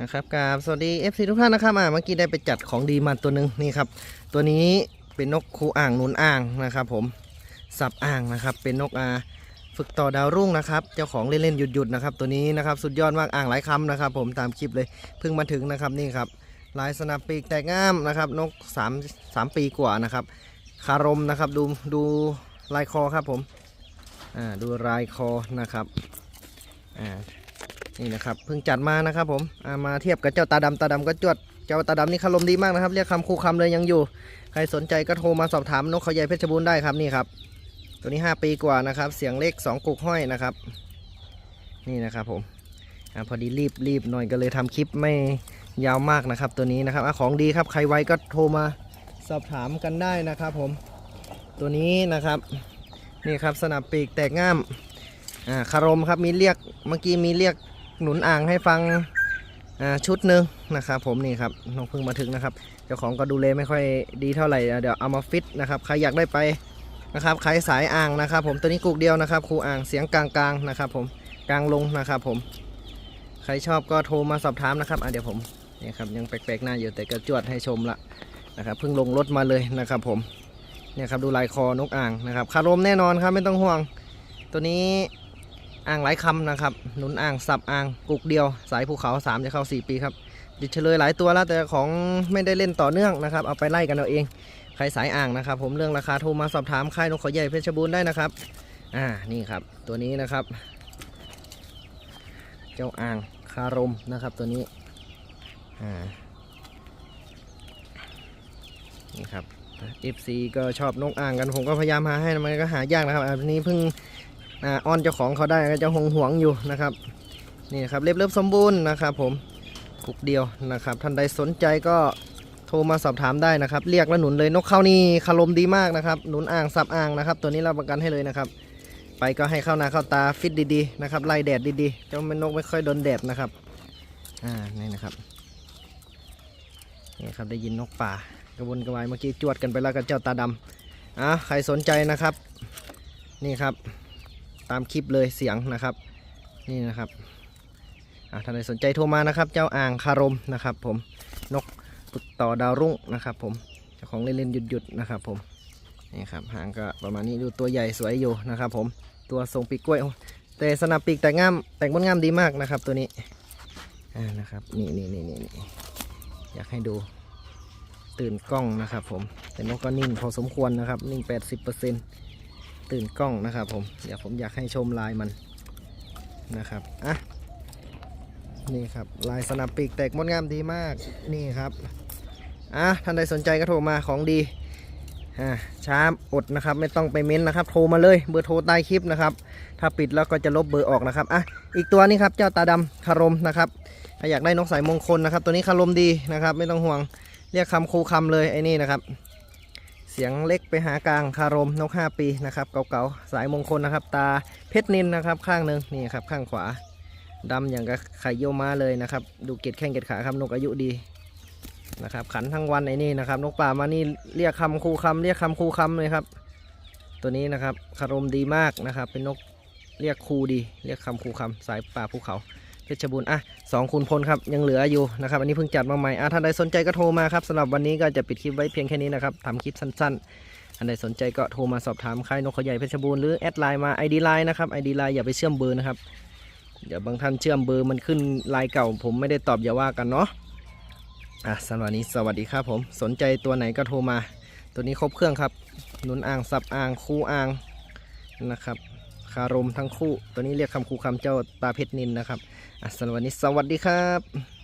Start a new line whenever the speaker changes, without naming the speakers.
นะครับกราบสวัสดี FC ทุกท่านนะครับอ่าเมื่อกี้ได้ไปจัดของดีมาตัวหนึ่งนี่ครับ ตัวนี้เป็นนกคูอ่างหนุนอ่างนะครับ ผมสับอ่างนะครับ เป็นนกอาฝึกต่อดาวรุ่งนะครับ เจ้าของเล่นๆหยุดๆนะครับ ตัวนี้นะครับสุดยอดมากอ่างหลายคำนะครับ ผมตามคลิปเลยเพิ่งมาถึงนะครับนี่ครับลายสนับปีกแตกง่ามนะครับ นก3 3ปีกว่านะครับ คารมนะครับดูดูลายคอครับผมอ่าดูลายคอนะครับอ่า นี่นะครับเพิ่งจัดมานะครับผมามาเทียบกับเจ้าตาดำตาดำก็จวดเจ้าตาดำนี่คารมดีมากนะครับ เรียกคำคู่คำเลยยังอยู่ ใครสนใจก็โทรมาสอบถามนกเขาใหญ่เพชรบูรณ์ได้ครับนี่ครับ ตัวนี้ 5 ปีกว่านะครับ เสียงเล็ก2กุกห้อยนะครับ นี่นะครับผมอพอดีรีบรีบหน่อยก็เลยทำคลิปไม่ยาวมากนะครับ ตัวนี้นะครับอของดีครับใครไวก็โทรมาสอบถามกันได้นะครับผมตัวนี้นะครับนี่ครับสนับปีกแตกง่ามอ่าคารมครับมีเรียกเมื่อกี้มีเรียก หนุนอ่างให้ฟังชุดหนึ่งนะครับผมนี่ครับน้องพิ่งมาถึงนะครับเจ้าของก็ดูแลไม่ค่อยดีเท่าไหร่เดี๋ยวเอามาฟิตนะครับใครอยากได้ไปนะครับใครสายอ่างนะครับ ผมตัวนี้กุกเดียวนะครับครูอ่างเสียงกลางๆนะครับ ผมกลางลงนะครับผมใครชอบก็โทรมาสอบถามนะครับอะเดี๋ยวผมนี่ครับยังแปลกๆหน้าอยู่แต่ก็จวดให้ชมละนะครับเพิ่งลงรถมาเลยนะครับผมเนี่ยครับดูลายคอนกอ่างนะครับคารมแน่นอนครับไม่ต้องห่วง ตัวนี้ อ่างหลายคำนะครับหนุนอ่างสับอ่างกุกเดียว สายภูเขา3จะเข้า 4 ปีครับดิเฉลยหลายตัวแล้วแต่ของไม่ได้เล่นต่อเนื่องนะครับ เอาไปไล่กันเอาเอง ใครสายอ่างนะครับ ผมเรื่องราคาโทรมาสอบถามค่ายนกเขาใหญ่เพชรบูรณ์ได้นะครับ อ่านี่ครับ ตัวนี้นะครับ เจ้าอ่างคารมนะครับตัวนี้อ่านี่ครับ FC ก็ชอบนกอ่างกันผมก็พยายามหาให้มันก็หายากนะครับอันนี้เพิ่ง อ่อ้อนเจ้าของเขาได้ก็จะหวงหวงอยู่นะครับนี่ครับเรียบเรียบสมบูรณ์นะครับผมกุกเดียวนะครับท่านใดสนใจก็โทรมาสอบถามได้นะครับ เรียกแล้วหนุนเลยนกเข้านี่คารมดีมากนะครับหนุนอ่างสับอ่างนะครับ ตัวนี้เราประกันให้เลยนะครับ ไปก็ให้เข้าหน้าเข้าตาฟิตดีๆนะครับไล่แดดดีๆเจ้าเป็นนกไม่ค่อยโดนแดดนะครับอ่านี่นะครับนี่ครับได้ยินนกป่ากระวนกระวายเมื่อกี้จวดกันไปแล้วกับเจ้าตาดำอะใครสนใจนะครับ นี่ครับ ตามคลิปเลยเสียงนะครับ นี่นะครับอะท่านใดสนใจโทรมานะครับ เจ้าอ่างคารมนะครับ ผมนกฝึกต่อดาวรุ่งนะครับ ผมเจ้าของเล่นๆหยุดๆนะครับ ผมนี่ครับหางก็ประมาณนี้ดูตัวใหญ่สวยอยู่นะครับ ผมตัวทรงปีกกล้วยแต่สนับปีกแต่งงามแต่งบนงามดีมากนะครับ ตัวนี้อ่านะครับนี่นี่นี่นี่อยากให้ดูตื่นกล้องนะครับ ผมแต่นกก็นิ่งพอสมควรนะครับนิ่ง80% ตื่นกล้องนะครับผมเดี๋ยวผมอยากให้ชมลายมันนะครับอะนี่ครับลายสนับปีกแตกมดงามดีมากนี่ครับอะท่านใดสนใจก็โทรมาของดีอ่าช้าอดนะครับ ไม่ต้องไปเม้นนะครับ โทรมาเลยเบอร์โทรใต้คลิปนะครับ ถ้าปิดแล้วก็จะลบเบอร์ออกนะครับอะอีกตัวนี้ครับเจ้าตาดำคารมนะครับถ้าอยากได้นกสายมงคลนะครับ ตัวนี้คารมดีนะครับ ไม่ต้องห่วงเรียกคำคูคำเลยไอ้นี่นะครับ เสียงเล็กไปหากลางคารมนก 5 ปีนะครับเก่าๆสายมงคลนะครับ ตาเพชรนินนะครับ ข้างหนึ่งนี่ครับข้างขวาดำอย่างกับไข่เยี่ยวม้าเลยนะครับ ดูเกล็ดแข้งเกล็ดขาครับนกอายุดีนะครับ ขันทั้งวันไอ้นี่นะครับ นกป่ามานี่เรียกคำคูคำเรียกคำคูคำเลยครับ ตัวนี้นะครับคารมดีมากนะครับ เป็นนกเรียกคูดี เรียกคำคูคำสายป่าภูเขา เพชรบูรณ์อะสองคูณพลครับยังเหลืออยู่นะครับอันนี้เพิ่งจัดมาใหม่อะท่านใดสนใจก็โทรมาครับสำหรับวันนี้ก็จะปิดคลิปไว้เพียงแค่นี้นะครับทำคลิปสั้นๆ อันใดสนใจก็โทรมาสอบถามค่ายนกเขาใหญ่เพชรบูรณ์หรือแอดไลน์มา ID ไลน์นะครับ ID ไลน์อย่าไปเชื่อมเบอร์นะครับเดี๋ยวบางท่านเชื่อมเบอร์มันขึ้นไลน์เก่า ผมไม่ได้ตอบอย่าว่ากันเนาะอะสำหรับวันนี้สวัสดีครับผมสนใจตัวไหนก็โทรมา ตัวนี้ครบเครื่องครับหนุนอ่างสับอ่างคู่อ่างนะครับคารมทั้งคู่ ตัวนี้เรียกคำคู่คำเจ้าตาเพชรนินนะครับ สำหรับวันนี้สวัสดีครับ